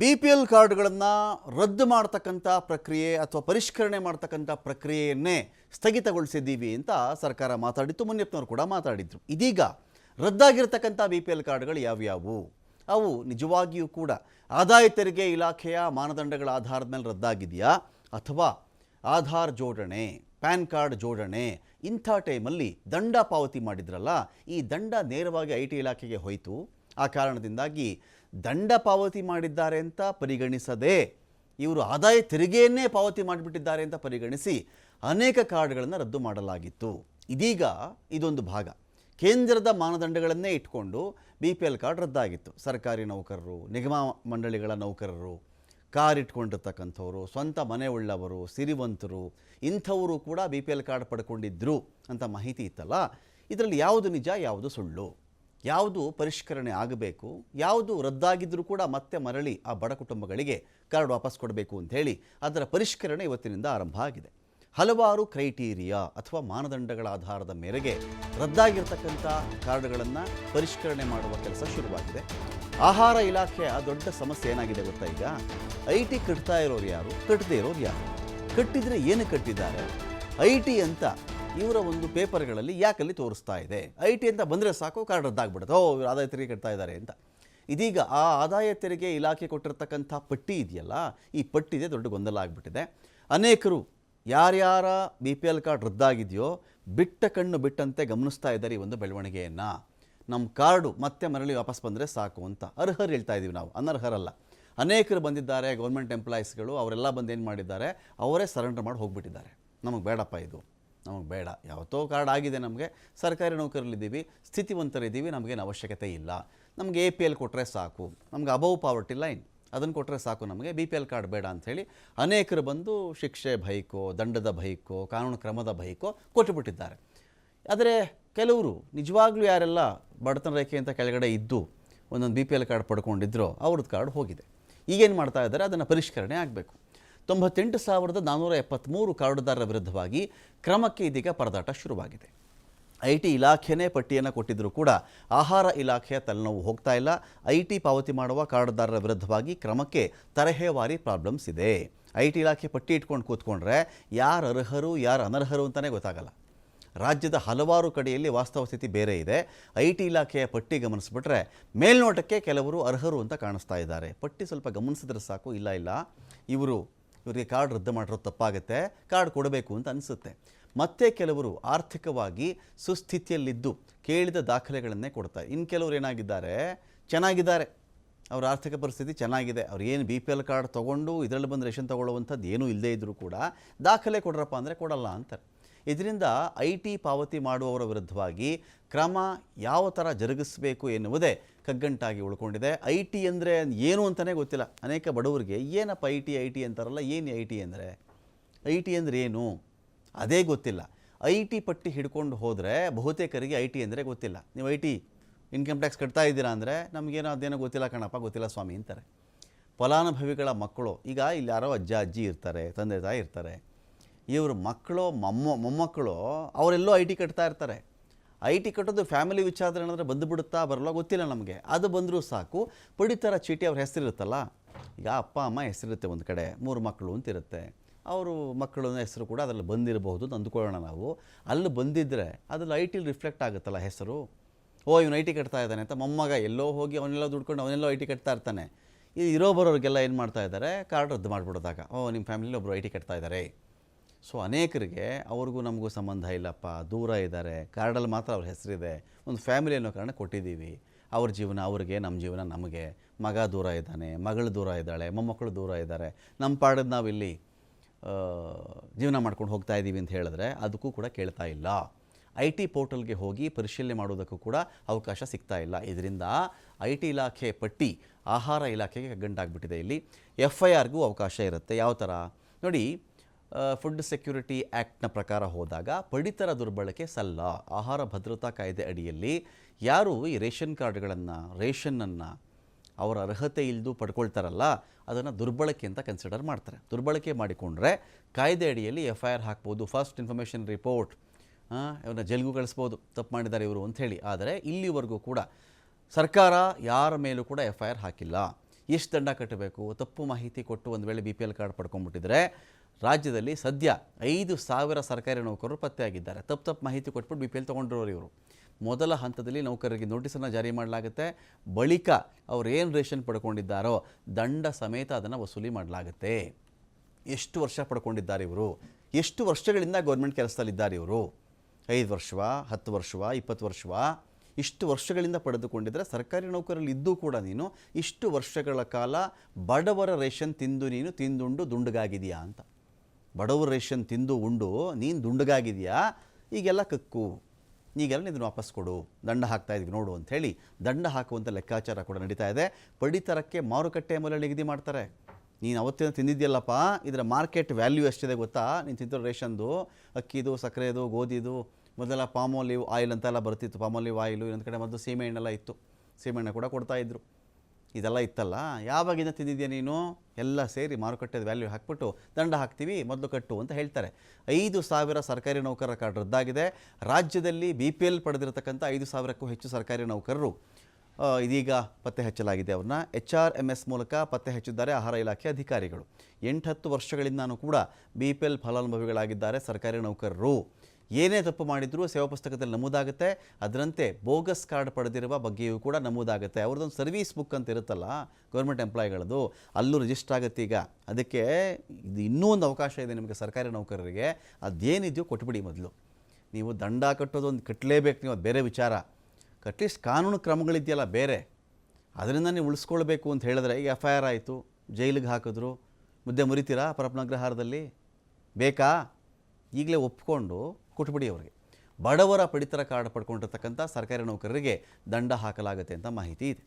B P L ಕಾರ್ಡ್ಗಳನ್ನು ರದ್ದು ಮಾಡ್ತಕ್ಕಂಥ ಪ್ರಕ್ರಿಯೆ ಅಥವಾ ಪರಿಷ್ಕರಣೆ ಮಾಡ್ತಕ್ಕಂಥ ಪ್ರಕ್ರಿಯೆಯನ್ನೇ ಸ್ಥಗಿತಗೊಳಿಸಿದ್ದೀವಿ ಅಂತ ಸರ್ಕಾರ ಮಾತಾಡಿತ್ತು. ಮುನಿಯಪ್ಪನವರು ಕೂಡ ಮಾತಾಡಿದ್ರು. ಇದೀಗ ರದ್ದಾಗಿರ್ತಕ್ಕಂಥ ಬಿ ಪಿ ಎಲ್ ಕಾರ್ಡ್ಗಳು ಯಾವ್ಯಾವು? ಅವು ನಿಜವಾಗಿಯೂ ಕೂಡ ಆದಾಯ ತೆರಿಗೆ ಇಲಾಖೆಯ ಮಾನದಂಡಗಳ ಆಧಾರದ ಮೇಲೆ ರದ್ದಾಗಿದೆಯಾ? ಅಥವಾ ಆಧಾರ್ ಜೋಡಣೆ, ಪ್ಯಾನ್ ಕಾರ್ಡ್ ಜೋಡಣೆ ಇಂಥ ಟೈಮಲ್ಲಿ ದಂಡ ಪಾವತಿ ಮಾಡಿದ್ರಲ್ಲ, ಈ ದಂಡ ನೇರವಾಗಿ ಐ ಟಿ ಇಲಾಖೆಗೆ ಹೋಯಿತು? ಆ ಕಾರಣದಿಂದಾಗಿ ದಂಡ ಪಾವತಿ ಮಾಡಿದ್ದಾರೆ ಅಂತ ಪರಿಗಣಿಸದೆ ಇವರು ಆದಾಯ ತೆರಿಗೆಯನ್ನೇ ಪಾವತಿ ಮಾಡಿಬಿಟ್ಟಿದ್ದಾರೆ ಅಂತ ಪರಿಗಣಿಸಿ ಅನೇಕ ಕಾರ್ಡ್ಗಳನ್ನು ರದ್ದು ಮಾಡಲಾಗಿತ್ತು. ಇದೀಗ ಇದೊಂದು ಭಾಗ. ಕೇಂದ್ರದ ಮಾನದಂಡಗಳನ್ನೇ ಇಟ್ಕೊಂಡು ಬಿ ಪಿ ಎಲ್ ಕಾರ್ಡ್ ರದ್ದಾಗಿತ್ತು. ಸರ್ಕಾರಿ ನೌಕರರು, ನಿಗಮ ಮಂಡಳಿಗಳ ನೌಕರರು, ಕಾರ್ ಇಟ್ಕೊಂಡಿರ್ತಕ್ಕಂಥವ್ರು, ಸ್ವಂತ ಮನೆ ಉಳ್ಳವರು ಸಿರಿವಂತರು ಇಂಥವರು ಕೂಡ ಬಿ ಪಿ ಎಲ್ ಕಾರ್ಡ್ ಪಡ್ಕೊಂಡಿದ್ರು ಅಂತ ಮಾಹಿತಿ ಇತ್ತಲ್ಲ? ಇದರಲ್ಲಿ ಯಾವುದು ನಿಜ, ಯಾವುದು ಸುಳ್ಳು? ಯಾವುದು ಪರಿಷ್ಕರಣೆ ಆಗಬೇಕು, ಯಾವುದು ರದ್ದಾಗಿದ್ದರೂ ಕೂಡ ಮತ್ತೆ ಮರಳಿ ಆ ಬಡ ಕುಟುಂಬಗಳಿಗೆ ಕಾರ್ಡ್ ವಾಪಸ್ ಕೊಡಬೇಕು ಅಂತ ಹೇಳಿ ಅದರ ಪರಿಷ್ಕರಣೆ ಇವತ್ತಿನಿಂದ ಆರಂಭ ಆಗಿದೆ. ಹಲವಾರು ಕ್ರೈಟೀರಿಯಾ ಅಥವಾ ಮಾನದಂಡಗಳ ಆಧಾರದ ಮೇರೆಗೆ ರದ್ದಾಗಿರ್ತಕ್ಕಂಥ ಕಾರ್ಡ್ಗಳನ್ನು ಪರಿಷ್ಕರಣೆ ಮಾಡುವ ಕೆಲಸ ಶುರುವಾಗಿದೆ. ಆಹಾರ ಇಲಾಖೆಯ ದೊಡ್ಡ ಸಮಸ್ಯೆ ಏನಾಗಿದೆ ಗೊತ್ತಾ ಈಗ? ಐ ಟಿ ಕಟ್ತಾ ಇರೋರು ಯಾರು? ಕಟ್ಟದೇ ಇರೋರು ಯಾರು? ಕಟ್ಟಿದರೆ ಏನು ಕಟ್ಟಿದ್ದಾರೆ? ಐ ಟಿ ಅಂತ ಇವರ ಒಂದು ಪೇಪರ್ಗಳಲ್ಲಿ ಯಾಕಲ್ಲಿ ತೋರಿಸ್ತಾ ಇದೆ? ಐ ಟಿ ಅಂತ ಬಂದರೆ ಸಾಕು, ಕಾರ್ಡ್ ರದ್ದಾಗ್ಬಿಡುತ್ತೆ. ಓ, ಇವರು ಆದಾಯ ತೆರಿಗೆ ಕಟ್ತಾ ಇದ್ದಾರೆ ಅಂತ. ಇದೀಗ ಆ ಆದಾಯ ತೆರಿಗೆ ಇಲಾಖೆ ಕೊಟ್ಟಿರ್ತಕ್ಕಂಥ ಪಟ್ಟಿ ಇದೆಯಲ್ಲ, ಈ ಪಟ್ಟಿದೆ ದೊಡ್ಡ ಗೊಂದಲ ಆಗಿಬಿಟ್ಟಿದೆ. ಅನೇಕರು ಯಾರ್ಯಾರ ಬಿ ಪಿ ಎಲ್ ಕಾರ್ಡ್ ರದ್ದಾಗಿದೆಯೋ, ಬಿಟ್ಟ ಕಣ್ಣು ಬಿಟ್ಟಂತೆ ಗಮನಿಸ್ತಾ ಇದ್ದಾರೆ ಈ ಒಂದು ಬೆಳವಣಿಗೆಯನ್ನು. ನಮ್ಮ ಕಾರ್ಡು ಮತ್ತೆ ಮರಳಿ ವಾಪಸ್ ಬಂದರೆ ಸಾಕು ಅಂತ ಅರ್ಹರು ಹೇಳ್ತಾ ಇದ್ದೀವಿ ನಾವು. ಅನರ್ಹರಲ್ಲ. ಅನೇಕರು ಬಂದಿದ್ದಾರೆ, ಗೌರ್ಮೆಂಟ್ ಎಂಪ್ಲಾಯೀಸ್ಗಳು, ಅವರೆಲ್ಲ ಬಂದು ಏನು ಮಾಡಿದ್ದಾರೆ, ಅವರೇ ಸರೆಂಡರ್ ಮಾಡಿ ಹೋಗ್ಬಿಟ್ಟಿದ್ದಾರೆ. ನಮಗೆ ಬೇಡಪ್ಪ ಇದು. ನಮಗೆ ಬೇಡ. ಯಾವತ್ತೋ ಕಾರ್ಡ್ ಆಗಿದೆ ನಮಗೆ. ಸರ್ಕಾರಿ ನೌಕರಲ್ಲಿದ್ದೀವಿ ಸ್ಥಿತಿವಂತರಿದ್ದೀವಿ. ನಮಗೇನು ಅವಶ್ಯಕತೆ ಇಲ್ಲ. ನಮಗೆ ಎ ಪಿ ಎಲ್ ಕೊಟ್ಟರೆ ಸಾಕು. ನಮ್ಗೆ ಅಬೌವ್ ಪಾವರ್ಟಿ ಲೈನ್ ಅದನ್ನು ಕೊಟ್ಟರೆ ಸಾಕು ನಮಗೆ. ಬಿ ಪಿ ಎಲ್ ಕಾರ್ಡ್ ಬೇಡ ಅಂಥೇಳಿ ಅನೇಕರು ಬಂದು ಶಿಕ್ಷೆ ಭಯಕೋ ದಂಡದ ಭಯಕೋ ಕಾನೂನು ಕ್ರಮದ ಭಯಕೋ ಕೊಟ್ಟುಬಿಟ್ಟಿದ್ದಾರೆ. ಆದರೆ ಕೆಲವರು, ನಿಜವಾಗ್ಲೂ ಯಾರೆಲ್ಲ ಬಡತನ ರೇಖೆ ಅಂತ ಕೆಳಗಡೆ ಇದ್ದು ಒಂದೊಂದು ಬಿ ಪಿ ಎಲ್ ಕಾರ್ಡ್ ಪಡ್ಕೊಂಡಿದ್ರು ಅವ್ರದ್ದು ಕಾರ್ಡ್ ಹೋಗಿದೆ. ಈಗೇನು ಮಾಡ್ತಾ ಇದ್ದಾರೆ? ಅದನ್ನು ಪರಿಷ್ಕರಣೆ ಆಗಬೇಕು. ತೊಂಬತ್ತೆಂಟು ಸಾವಿರದ ನಾನ್ನೂರ ಎಪ್ಪತ್ತ್ಮೂರು ಕಾರ್ಡುದಾರರ ವಿರುದ್ಧವಾಗಿ ಕ್ರಮಕ್ಕೆ ಇದೀಗ ಪರದಾಟ ಶುರುವಾಗಿದೆ. ಐ ಟಿ ಇಲಾಖೆನೇ ಪಟ್ಟಿಯನ್ನು ಕೊಟ್ಟಿದ್ದರೂ ಕೂಡ ಆಹಾರ ಇಲಾಖೆಯ ತಲೆನೋವು ಹೋಗ್ತಾ ಇಲ್ಲ. ಐ ಟಿ ಪಾವತಿ ಮಾಡುವ ಕಾರ್ಡುದಾರರ ವಿರುದ್ಧವಾಗಿ ಕ್ರಮಕ್ಕೆ ತರಹೇವಾರಿ ಪ್ರಾಬ್ಲಮ್ಸ್ ಇದೆ. ಐ ಟಿ ಇಲಾಖೆ ಪಟ್ಟಿ ಇಟ್ಕೊಂಡು ಕೂತ್ಕೊಂಡ್ರೆ ಯಾರು ಅರ್ಹರು, ಯಾರು ಅನರ್ಹರು ಅಂತಲೇ ಗೊತ್ತಾಗಲ್ಲ. ರಾಜ್ಯದ ಹಲವಾರು ಕಡೆಯಲ್ಲಿ ವಾಸ್ತವ ಸ್ಥಿತಿ ಬೇರೆ ಇದೆ. ಐ ಟಿ ಇಲಾಖೆಯ ಪಟ್ಟಿ ಗಮನಿಸ್ಬಿಟ್ರೆ ಮೇಲ್ನೋಟಕ್ಕೆ ಕೆಲವರು ಅರ್ಹರು ಅಂತ ಕಾಣಿಸ್ತಾ ಇದ್ದಾರೆ. ಪಟ್ಟಿ ಸ್ವಲ್ಪ ಗಮನಿಸಿದ್ರೆ ಸಾಕು, ಇಲ್ಲ ಇಲ್ಲ. ಇವರು ಇವರಿಗೆ ಕಾರ್ಡ್ ರದ್ದು ಮಾಡಿರೋದು ತಪ್ಪಾಗುತ್ತೆ, ಕಾರ್ಡ್ ಕೊಡಬೇಕು ಅಂತ ಅನಿಸುತ್ತೆ. ಮತ್ತೆ ಕೆಲವರು ಆರ್ಥಿಕವಾಗಿ ಸುಸ್ಥಿತಿಯಲ್ಲಿದ್ದು ಕೇಳಿದ ದಾಖಲೆಗಳನ್ನೇ ಕೊಡ್ತಾರೆ ಇನ್ನು ಕೆಲವರು ಏನಾಗಿದ್ದಾರೆ? ಚೆನ್ನಾಗಿದ್ದಾರೆ. ಅವ್ರ ಆರ್ಥಿಕ ಪರಿಸ್ಥಿತಿ ಚೆನ್ನಾಗಿದೆ. ಅವ್ರು ಏನು ಬಿ ಪಿ ಎಲ್ ಕಾರ್ಡ್ ತೊಗೊಂಡು ಇದರಲ್ಲಿ ಬಂದು ರೇಷನ್ ತೊಗೊಳ್ಳುವಂಥದ್ದು ಏನೂ ಇಲ್ಲದೇ ಇದ್ದರೂ ಕೂಡ ದಾಖಲೆ ಕೊಡ್ರಪ್ಪ ಅಂದರೆ ಕೊಡಲ್ಲ ಅಂತಾರೆ. ಇದರಿಂದ ಐ ಟಿ ಪಾವತಿ ಮಾಡುವವರ ವಿರುದ್ಧವಾಗಿ ಕ್ರಮ ಯಾವ ಥರ ಜರುಗಿಸಬೇಕು ಎನ್ನುವುದೇ ಕಗ್ಗಂಟಾಗಿ ಉಳ್ಕೊಂಡಿದೆ. ಐ ಟಿ ಅಂದರೆ ಏನು ಅಂತಲೇ ಗೊತ್ತಿಲ್ಲ. ಅನೇಕ ಬಡವರಿಗೆ ಏನಪ್ಪ ಐ ಟಿ ಐ ಟಿ ಅಂತಾರಲ್ಲ, ಏನು ಐ ಟಿ ಅಂದರೆ? ಐ ಟಿ ಅಂದರೆ ಏನು? ಅದೇ ಗೊತ್ತಿಲ್ಲ. ಐ ಟಿ ಪಟ್ಟಿ ಹಿಡ್ಕೊಂಡು ಹೋದರೆ ಬಹುತೇಕರಿಗೆ ಐ ಟಿ ಅಂದರೆ ಗೊತ್ತಿಲ್ಲ. ನೀವು ಐ ಟಿ ಇನ್ಕಮ್ ಟ್ಯಾಕ್ಸ್ ಕಟ್ತಾ ಇದ್ದೀರಾ ಅಂದರೆ ನಮಗೇನೋ ಅದೇನೋ ಗೊತ್ತಿಲ್ಲ ಕಣಪ್ಪ, ಗೊತ್ತಿಲ್ಲ ಸ್ವಾಮಿ ಅಂತಾರೆ. ಫಲಾನುಭವಿಗಳ ಮಕ್ಕಳು, ಈಗ ಇಲ್ಲಿ ಯಾರೋ ಅಜ್ಜ, ಅಜ್ಜಿ ಇರ್ತಾರೆ, ತಂದೆ ತಾಯಿ ಇರ್ತಾರೆ. ಇವರು ಮಕ್ಕಳು, ಮೊಮ್ಮ, ಮೊಮ್ಮಕ್ಕಳು ಅವರೆಲ್ಲೋ ಐ ಟಿ ಕಟ್ತಾ ಇರ್ತಾರೆ. ಐ ಟಿ ಕಟ್ಟೋದು ಫ್ಯಾಮಿಲಿ ವಿಚಾರ ಏನಾದರೆ ಬಂದುಬಿಡುತ್ತಾ ಬರಲ್ಲ ಗೊತ್ತಿಲ್ಲ ನಮಗೆ. ಅದು ಬಂದರೂ ಸಾಕು. ಪಡಿತರ ಚೀಟಿ ಅವ್ರ ಹೆಸರಿರುತ್ತಲ್ಲ? ಈಗ ಅಪ್ಪ, ಅಮ್ಮ ಹೆಸರಿರುತ್ತೆ ಒಂದು ಕಡೆ. ಮೂರು ಮಕ್ಕಳು ಅಂತ ಇರುತ್ತೆ. ಅವರು ಮಕ್ಕಳ ಹೆಸರು ಕೂಡ ಅದರಲ್ಲಿ ಬಂದಿರಬಹುದು ಅಂತ ಅಂದ್ಕೊಳ್ಳೋಣ ನಾವು. ಅಲ್ಲಿ ಬಂದಿದ್ದರೆ ಅದ್ರಲ್ಲಿ ಐ ಟಿಲಿ ರಿಫ್ಲೆಕ್ಟ್ ಆಗುತ್ತಲ್ಲ ಹೆಸರು? ಓ, ಇವನು ಐ ಟಿ ಕಟ್ತಾ ಇದ್ದಾನೆ ಅಂತ ಮೊಮ್ಮಗ ಎಲ್ಲೋ ಹೋಗಿ ಅವನೆಲ್ಲ ದುಡ್ಕೊಂಡು ಅವನೆಲ್ಲೋ ಐ ಟಿ ಕಟ್ತಾ ಇರ್ತಾನೆ. ಈ ಇರೋ ಬರೋರಿಗೆಲ್ಲ ಏನು ಮಾಡ್ತಾ ಇದ್ದಾರೆ? ಕಾರ್ಡ್ ರದ್ದು ಮಾಡಿಬಿಡೋದಾಗ. ಓ ನಿಮ್ಮ ಫ್ಯಾಮಿಲಿಲಿ ಒಬ್ಬರು ಐ ಟಿ ಕಟ್ತಾ ಇದ್ದಾರೆ ಸೊ ಅನೇಕರಿಗೆ ಅವ್ರಿಗೂ ನಮಗೂ ಸಂಬಂಧ ಇಲ್ಲಪ್ಪ, ದೂರ ಇದ್ದಾರೆ. ಕಾರ್ಡಲ್ಲಿ ಮಾತ್ರ ಅವ್ರ ಹೆಸರಿದೆ. ಒಂದು ಫ್ಯಾಮಿಲಿ ಅನ್ನೋ ಕಾರಣ ಕೊಟ್ಟಿದ್ದೀವಿ. ಅವ್ರ ಜೀವನ ಅವ್ರಿಗೆ, ನಮ್ಮ ಜೀವನ ನಮಗೆ. ಮಗ ದೂರ ಇದ್ದಾನೆ, ಮಗಳು ದೂರ ಇದ್ದಾಳೆ, ಮೊಮ್ಮಕ್ಕಳು ದೂರ ಇದ್ದಾರೆ. ನಮ್ಮ ಪಾಡದ್ದು ನಾವಿಲ್ಲಿ ಜೀವನ ಮಾಡ್ಕೊಂಡು ಹೋಗ್ತಾ ಇದ್ದೀವಿ ಅಂತ ಹೇಳಿದ್ರೆ ಅದಕ್ಕೂ ಕೂಡ ಕೇಳ್ತಾ ಇಲ್ಲ. ಐ ಟಿ ಪೋರ್ಟಲ್ಗೆ ಹೋಗಿ ಪರಿಶೀಲನೆ ಮಾಡೋದಕ್ಕೂ ಕೂಡ ಅವಕಾಶ ಸಿಗ್ತಾ ಇಲ್ಲ. ಇದರಿಂದ ಐ ಟಿ ಇಲಾಖೆ ಪಟ್ಟಿ, ಆಹಾರ ಇಲಾಖೆಗೆ ಗಂಟಾಗ್ಬಿಟ್ಟಿದೆ ಇಲ್ಲಿ. ಎಫ್ ಐ ಆರ್ಗೂ ಅವಕಾಶ ಇರುತ್ತೆ. ಯಾವ ಥರ ನೋಡಿ ಫುಡ್ ಸೆಕ್ಯೂರಿಟಿ ಆ್ಯಕ್ಟ್ನ ಪ್ರಕಾರ ಹೋದಾಗ ಪಡಿತರ ದುರ್ಬಳಕೆ ಸಲ್ಲ. ಆಹಾರ ಭದ್ರತಾ ಕಾಯ್ದೆ ಅಡಿಯಲ್ಲಿ ಯಾರು ಈ ರೇಷನ್ ಕಾರ್ಡ್ಗಳನ್ನು, ರೇಷನ್ನನ್ನು ಅವರ ಅರ್ಹತೆ ಇಲ್ದು ಪಡ್ಕೊಳ್ತಾರಲ್ಲ, ಅದನ್ನು ದುರ್ಬಳಕೆ ಅಂತ ಕನ್ಸಿಡರ್ ಮಾಡ್ತಾರೆ. ದುರ್ಬಳಕೆ ಮಾಡಿಕೊಂಡ್ರೆ ಕಾಯ್ದೆ ಅಡಿಯಲ್ಲಿ ಎಫ್ ಐ ಆರ್ ಹಾಕ್ಬೋದು ಫಸ್ಟ್ ಇನ್ಫಾರ್ಮೇಷನ್ ರಿಪೋರ್ಟ್ ಇವನ್ನ ಜೈಲಿಗೂ ಕಳಿಸ್ಬೋದು, ತಪ್ಪು ಮಾಡಿದ್ದಾರೆ ಇವರು ಅಂಥೇಳಿ ಆದರೆ ಇಲ್ಲಿವರೆಗೂ ಕೂಡ ಸರ್ಕಾರ ಯಾರ ಮೇಲೂ ಕೂಡ ಎಫ್ ಐ ಆರ್ ಹಾಕಿಲ್ಲ. ಎಷ್ಟು ದಂಡ ಕಟ್ಟಬೇಕು, ತಪ್ಪು ಮಾಹಿತಿ ಕೊಟ್ಟು ಒಂದು ವೇಳೆ ಬಿ ಪಿ ಎಲ್ ಕಾರ್ಡ್ ಪಡ್ಕೊಂಡ್ಬಿಟ್ಟಿದ್ರೆ ರಾಜ್ಯದಲ್ಲಿ ಸದ್ಯ ಐದು ಸಾವಿರ ಸರ್ಕಾರಿ ನೌಕರರು ಪತ್ತೆಯಾಗಿದ್ದಾರೆ. ತಪ್ಪು ತಪ್ಪು ಮಾಹಿತಿ ಕೊಟ್ಬಿಟ್ಟು ಬಿ ಪಿ ಎಲ್ ತೊಗೊಂಡಿರೋರು ಇವರು. ಮೊದಲ ಹಂತದಲ್ಲಿ ನೌಕರರಿಗೆ ನೋಟಿಸನ್ನು ಜಾರಿ ಮಾಡಲಾಗುತ್ತೆ. ಬಳಿಕ ಅವರು ಏನು ರೇಷನ್ ಪಡ್ಕೊಂಡಿದ್ದಾರೋ ದಂಡ ಸಮೇತ ಅದನ್ನು ವಸೂಲಿ ಮಾಡಲಾಗುತ್ತೆ. ಎಷ್ಟು ವರ್ಷ ಪಡ್ಕೊಂಡಿದ್ದಾರೆ ಇವರು? ಎಷ್ಟು ವರ್ಷಗಳಿಂದ ಗೌರ್ಮೆಂಟ್ ಕೆಲಸದಲ್ಲಿದ್ದಾರೆ ಇವರು? ಐದು ವರ್ಷವ? ಹತ್ತು ವರ್ಷವ? ಇಪ್ಪತ್ತು ವರ್ಷವ? ಇಷ್ಟು ವರ್ಷಗಳಿಂದ ಪಡೆದುಕೊಂಡಿದ್ದರೆ ಸರ್ಕಾರಿ ನೌಕರಲ್ಲಿ ಇದ್ದೂ ಕೂಡ ನೀನು ಇಷ್ಟು ವರ್ಷಗಳ ಕಾಲ ಬಡವರ ರೇಷನ್ ತಿಂದು ನೀನು ತಿಂದುಂಡು ದುಂಡುಗಾಗಿದೆಯಾ ಅಂತ. ಬಡವರ ರೇಷನ್ ತಿಂದು ಉಂಡು, ನೀನು ದುಂಡಗಾಗಿದೆಯಾ? ಈಗೆಲ್ಲ ಕಕ್ಕು. ಈಗೆಲ್ಲ ಇದನ್ನು ವಾಪಸ್ ಕೊಡು. ದಂಡ ಹಾಕ್ತಾ ಇದ್ವಿ ನೋಡು ಹೇಳಿ ದಂಡ ಹಾಕುವಂಥ ಲೆಕ್ಕಾಚಾರ ಕೂಡ ನಡೀತಾ ಇದೆ. ಪಡಿತರಕ್ಕೆ ಮಾರುಕಟ್ಟೆ ಮೇಲೆ ನಿಗದಿ ಮಾಡ್ತಾರೆ. ನೀನು ಅವತ್ತಿನ ತಿಂದಿದ್ಯಲ್ಲಪ್ಪ, ಇದರ ಮಾರ್ಕೆಟ್ ವ್ಯಾಲ್ಯೂ ಎಷ್ಟಿದೆ ಗೊತ್ತಾ? ನೀನು ತಿಂತಿರೋ ರೇಷನ್ದು, ಅಕ್ಕಿದು, ಸಕ್ಕರೆದು, ಗೋಧಿದು, ಮೊದಲ ಪಾಮ್ ಆಯಿಲ್ ಅಂತೆಲ್ಲ ಬರ್ತಿತ್ತು. ಪಾಮ್ ಆಯಿಲ್ ಆಯಿಲು ಇನ್ನೊಂದು ಕಡೆ ಮೊದಲು ಸೀಮೆಎಣ್ಣೆಲ್ಲ ಇತ್ತು. ಸೀಮೆಣ್ಣೆ ಕೂಡ ಕೊಡ್ತಾ ಇದ್ರು. ಇದೆಲ್ಲ ಇತ್ತಲ್ಲ ಯಾವಾಗಿಂದ ತಿಂದಿದ್ಯಾ ನೀನು? ಎಲ್ಲ ಸೇರಿ ಮಾರುಕಟ್ಟೆದ ವ್ಯಾಲ್ಯೂ ಹಾಕ್ಬಿಟ್ಟು ದಂಡ ಹಾಕ್ತೀವಿ, ಮೊದಲು ಕಟ್ಟು ಅಂತ ಹೇಳ್ತಾರೆ. ಐದು ಸಾವಿರ ಸರ್ಕಾರಿ ನೌಕರರ ಕಾರ್ಡ್ ರದ್ದಾಗಿದೆ. ರಾಜ್ಯದಲ್ಲಿ ಬಿ ಪಿ ಎಲ್ ಪಡೆದಿರತಕ್ಕಂಥ ಐದು ಸಾವಿರಕ್ಕೂ ಹೆಚ್ಚು ಸರ್ಕಾರಿ ನೌಕರರು ಇದೀಗ ಪತ್ತೆ ಹಚ್ಚಲಾಗಿದೆ ಅವ್ರನ್ನ. ಎಚ್ ಆರ್ ಎಂ ಎಸ್ ಮೂಲಕ ಪತ್ತೆ ಹಚ್ಚಿದ್ದಾರೆ ಆಹಾರ ಇಲಾಖೆ ಅಧಿಕಾರಿಗಳು. ಎಂಟತ್ತು ವರ್ಷಗಳಿಂದನೂ ಕೂಡ ಬಿ ಪಿ ಎಲ್ ಫಲಾನುಭವಿಗಳಾಗಿದ್ದಾರೆ ಸರ್ಕಾರಿ ನೌಕರರು. ಏನೇ ತಪ್ಪು ಮಾಡಿದರೂ ಸೇವಾ ಪುಸ್ತಕದಲ್ಲಿ ನಮೂದಾಗುತ್ತೆ. ಅದರಂತೆ ಬೋಗಸ್ ಕಾರ್ಡ್ ಪಡೆದಿರುವ ಬಗ್ಗೆಯೂ ಕೂಡ ನಮೂದಾಗುತ್ತೆ. ಅವ್ರದ್ದೊಂದು ಸರ್ವೀಸ್ ಬುಕ್ ಅಂತ ಇರುತ್ತಲ್ಲ, ಗೌರ್ಮೆಂಟ್ ಎಂಪ್ಲಾಯ್ಗಳದ್ದು, ಅಲ್ಲೂ ರಿಜಿಸ್ಟರ್ ಆಗುತ್ತೆ ಈಗ. ಅದಕ್ಕೆ ಇದು ಇನ್ನೂ ಒಂದು ಅವಕಾಶ ಇದೆ ನಿಮಗೆ ಸರ್ಕಾರಿ ನೌಕರರಿಗೆ. ಅದೇನಿದೆಯೋ ಕೊಟ್ಬಿಡಿ ಮೊದಲು. ನೀವು ದಂಡ ಕಟ್ಟೋದು ಒಂದು ಕಟ್ಟಲೇಬೇಕು ನೀವು, ಅದು ಬೇರೆ ವಿಚಾರ. ಅಟ್ಲೀಸ್ಟ್ ಕಾನೂನು ಕ್ರಮಗಳಿದೆಯಲ್ಲ ಬೇರೆ. ಅದರಿಂದ ನೀವು ಉಳಿಸ್ಕೊಳ್ಬೇಕು ಅಂತ ಹೇಳಿದ್ರೆ, ಈಗ ಎಫ್ ಐ ಆರ್ ಆಯಿತು, ಜೈಲಿಗೆ ಹಾಕಿದ್ರು. ಮುದ್ದೆ ಮುರಿತೀರಾ ಪರಪ್ನಗ್ರಹಾರದಲ್ಲಿ? ಬೇಕಾ? ಈಗಲೇ ಒಪ್ಕೊಂಡು ಕೊಟ್ಬಿಡಿ ಅವರಿಗೆ ಬಡವರ ಪಡಿತರ ಕಾರ್ಡ್ ಪಡ್ಕೊಂಡಿರ್ತಕ್ಕಂಥ ಸರ್ಕಾರಿ ನೌಕರರಿಗೆ ದಂಡ ಹಾಕಲಾಗುತ್ತೆ ಅಂತ ಮಾಹಿತಿ ಇದೆ.